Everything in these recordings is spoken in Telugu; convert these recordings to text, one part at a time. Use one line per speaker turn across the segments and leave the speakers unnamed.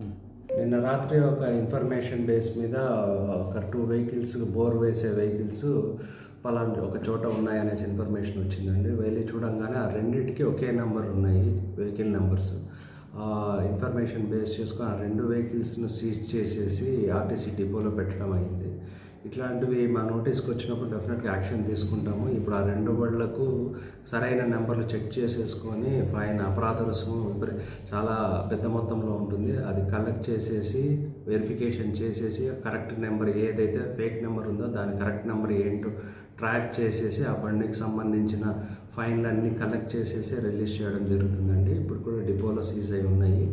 నిన్న రాత్రి ఒక ఇన్ఫర్మేషన్ బేస్ మీద ఒక టూ వెహికల్స్ బోర్ వేసే వెహికల్స్ పలానా ఒక చోట ఉన్నాయనేసి ఇన్ఫర్మేషన్ వచ్చిందండి. వెళ్ళి చూడంగానే ఆ రెండింటికి ఒకే నెంబర్ ఉన్నాయి వెహికల్ నెంబర్స్ ఇన్ఫర్మేషన్ బేస్ చేసుకొని ఆ రెండు వెహికల్స్ను సీజ్ చేసేసి ఆర్టీసీ డిపోలో పెట్టడం అయింది. ఇట్లాంటివి మా నోటీస్కి వచ్చినప్పుడు డెఫినెట్గా యాక్షన్ తీసుకుంటాము. ఇప్పుడు ఆ రెండు బళ్ళకు సరైన నెంబర్లు చెక్ చేసేసుకొని ఫైన్ అపరాధ రుసుము చాలా పెద్ద మొత్తంలో ఉంటుంది. అది కలెక్ట్ చేసేసి వెరిఫికేషన్ చేసేసి కరెక్ట్ నెంబర్ ఏదైతే ఫేక్ నెంబర్ ఉందో దాని కరెక్ట్ నెంబర్ ఏంటో ట్రాక్ చేసేసి ఆ బండికి సంబంధించిన ఫైన్లన్నీ కలెక్ట్ చేసేసి రిలీజ్ చేయడం జరుగుతుందండి. ఇప్పుడు కూడా డిపోలో సీజ్ అయి ఉన్నాయి.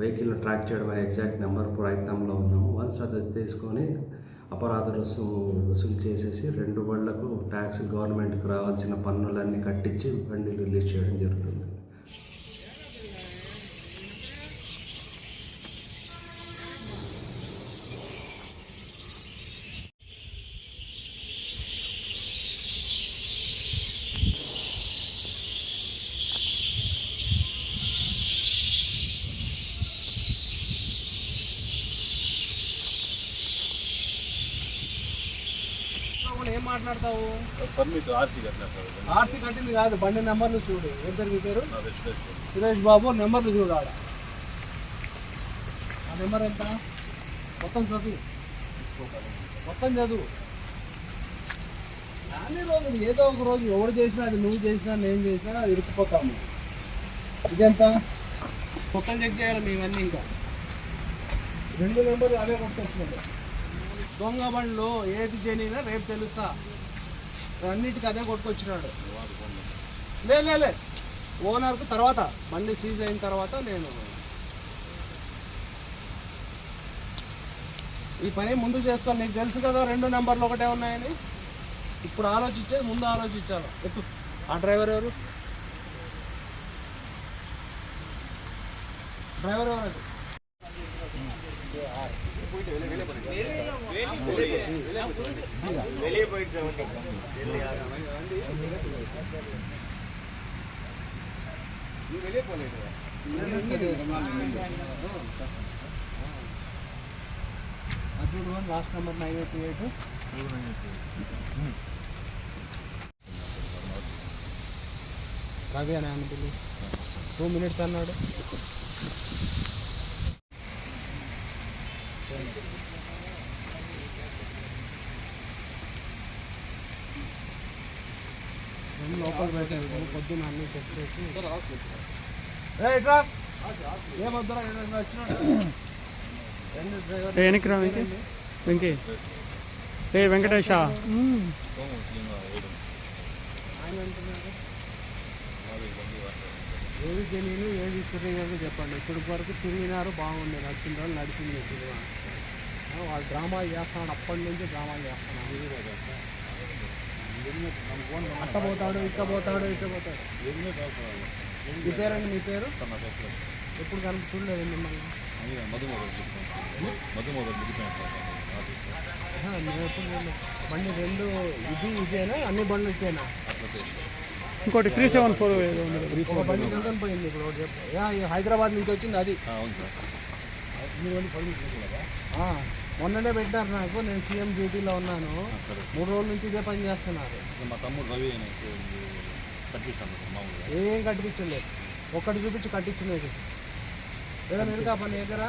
వెహికల్ ట్రాక్ చేయడం ఎగ్జాక్ట్ నెంబర్ ప్రయత్నంలో ఉంది. వన్స్ తీసుకొని అపరాధ రుసుము వసూలు చేసేసి రెండు బళ్ళకు ట్యాక్స్ గవర్నమెంట్కి రావాల్సిన పన్నులన్నీ కట్టించి బండి రిలీజ్ చేయడం జరుగుతుంది.
మాట్లాడతావు?
పర్మిట్ ఆర్సీ
కట్టింది కాదు బండి నెంబర్లు చూడు. ఏం పేరు మీ పేరు? సురేష్ బాబు. నెంబర్లు చూడు ఆడ. ఆ నెంబర్ ఎంత? మొత్తం చదువు. మొత్తం చదువు. అన్ని రోజులు ఏదో ఒక రోజు ఎవడు చేసినా అది నువ్వు చేసినా నేను చేసినా అది ఇరుక్కుపోతాము ఇదెంత? మొత్తం చెక్ చేయాలి మేమన్నీ ఇంకా. రెండు నెంబర్లు అవే కొట్టుకొచ్చినట్టు దొంగ బండ్లు ఏది చేయనిదా రేపు తెలుసా అన్నిటికీ అదే కొట్టుకొచ్చినాడు. లే లే లే. ఓనర్కు తర్వాత బండి సీజ్ అయిన తర్వాత నేను ఈ పని ముందు చేసుకోవాలి నీకు తెలుసు కదా రెండు నెంబర్లు ఒకటే ఉన్నాయని. ఇప్పుడు ఆలోచించేది ముందు ఆలోచించాలి. ఎప్పుడు ఆ డ్రైవర్ ఎవరు? డ్రైవర్ ఎవరు? అది? Arjun one last number nine eight eight Ravi అని అనుకుంది టూ మినిట్స్ అన్నాడు ఏమొద్దురా ఏదైనా వచ్చినాడు రెండు డ్రైవర్
వెనక్కి రా వెంకీ ఏ వెంకటేష
ఏది తెలియదు ఏది తిరిగేది చెప్పండి. ఇప్పుడు వరకు తిరిగినారు బాగుంది నచ్చిన రోజులు నడిచింది సినిమా. వాళ్ళు డ్రామాలు చేస్తున్నాడు. అప్పటి నుంచి డ్రామాలు చేస్తున్నాడు. అట్ట పోతాడు ఇట్ట పోతాడు ఇట్ట పోతాడు. మీ పేరండి మీ పేరు? ఎప్పుడు కనుక చూడలేదు మిమ్మల్ని. బండి రెండు ఇది ఇదేనా? అన్ని బండ్లు ఇచ్చేనా?
ఇంకోటి త్రీ సెవెన్ ఫోర్
ఒక బండి నిల్కొని పోయింది ఇప్పుడు ఒకటి చెప్పు. హైదరాబాద్ నుంచి వచ్చింది అది.
అవును సార్.
ఆ, మొన్ననే పెట్టారు నాకు నేను సీఎం డ్యూటీలో ఉన్నాను. మూడు రోజుల నుంచి ఇదే పని చేస్తున్నారు.
మా తమ్ముడు రవి
ఏం కట్టించలేదు. ఒక్కటి చూపించి కట్టించినది ఏదో నిరుగా పని దగ్గర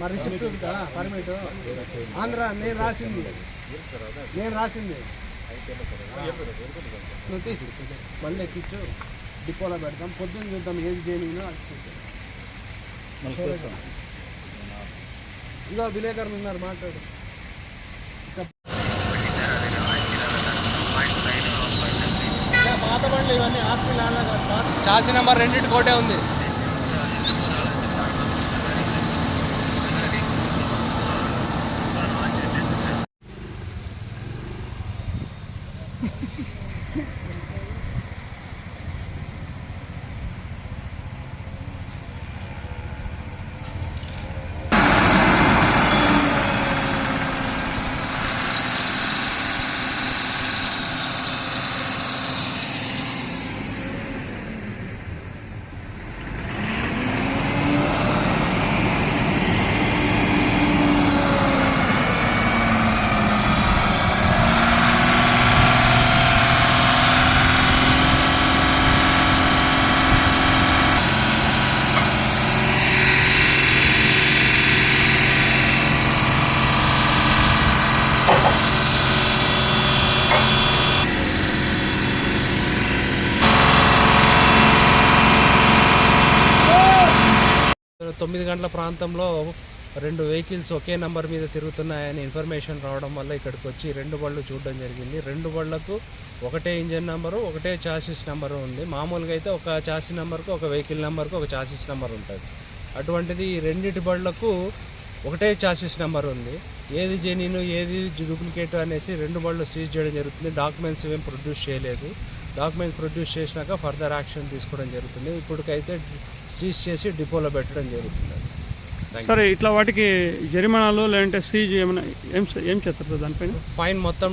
మరి రిసిప్ట్ ఉందా? పర్మిట్. ఆంధ్ర నేను రాసింది. నేను రాసింది. మళ్ళీ ఎక్కించు. డిపోలో పెడతాం పొద్దున్న చూద్దాం ఏది చేయను అది చూద్దాం. ఇదో విలేకరులు ఉన్నారు మాట్లాడు. పాత బండ్లు ఇవన్నీ ఆర్పీ చాసి నెంబర్ రెండింటి కోటే ఉంది. తొమ్మిది గంటల ప్రాంతంలో రెండు వెహికల్స్ ఒకే నెంబర్ మీద తిరుగుతున్నాయని ఇన్ఫర్మేషన్ రావడం వల్ల ఇక్కడికి వచ్చి రెండు బళ్ళు చూడడం జరిగింది. రెండు బళ్ళకు ఒకటే ఇంజన్ నెంబరు ఒకటే చాసిస్ నెంబరు ఉంది. మామూలుగా అయితే ఒక చాసిస్ నెంబర్కు ఒక వెహికల్ నెంబర్కు ఒక చాసిస్ నెంబర్ ఉంటుంది. అటువంటిది రెండింటి రెండిటి బళ్ళకు ఒకటే చాసిస్ నెంబర్ ఉంది. ఏది జెన్యున్ ఏది డూప్లికేట్ అనేసి రెండు బళ్ళు సీజ్ చేయడం జరుగుతుంది. డాక్యుమెంట్స్ ఏం ప్రొడ్యూస్ చేయలేదు. డాక్యుమెంట్స్ ప్రొడ్యూస్ చేసినాక ఫర్దర్ యాక్షన్ తీసుకోవడం జరుగుతుంది. ఇప్పటికైతే సీజ్ చేసి డిపోలో పెట్టడం జరుగుతుంది.
సరే ఇట్లా వాటికి జరిమానాలు లేదంటే సీజ్ ఏమైనా ఏం ఏం చేస్తారు సార్ దానిపైన
ఫైన్ మొత్తం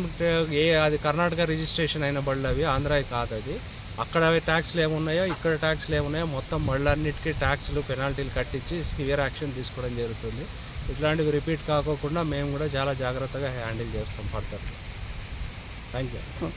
ఏ అది కర్ణాటక రిజిస్ట్రేషన్ అయిన బళ్ళు అవి ఆంధ్రావి కాదు అది. అక్కడ ట్యాక్స్లు ఏమున్నాయో ఇక్కడ ట్యాక్స్లు ఏమున్నాయో మొత్తం బళ్ళన్నిటికీ ట్యాక్స్లు పెనాల్టీలు కట్టించి సివియర్ యాక్షన్ తీసుకోవడం జరుగుతుంది. ఇట్లాంటివి రిపీట్ కాకోకుండా మేము కూడా చాలా జాగ్రత్తగా హ్యాండిల్ చేస్తాం ఫర్దర్. Thank you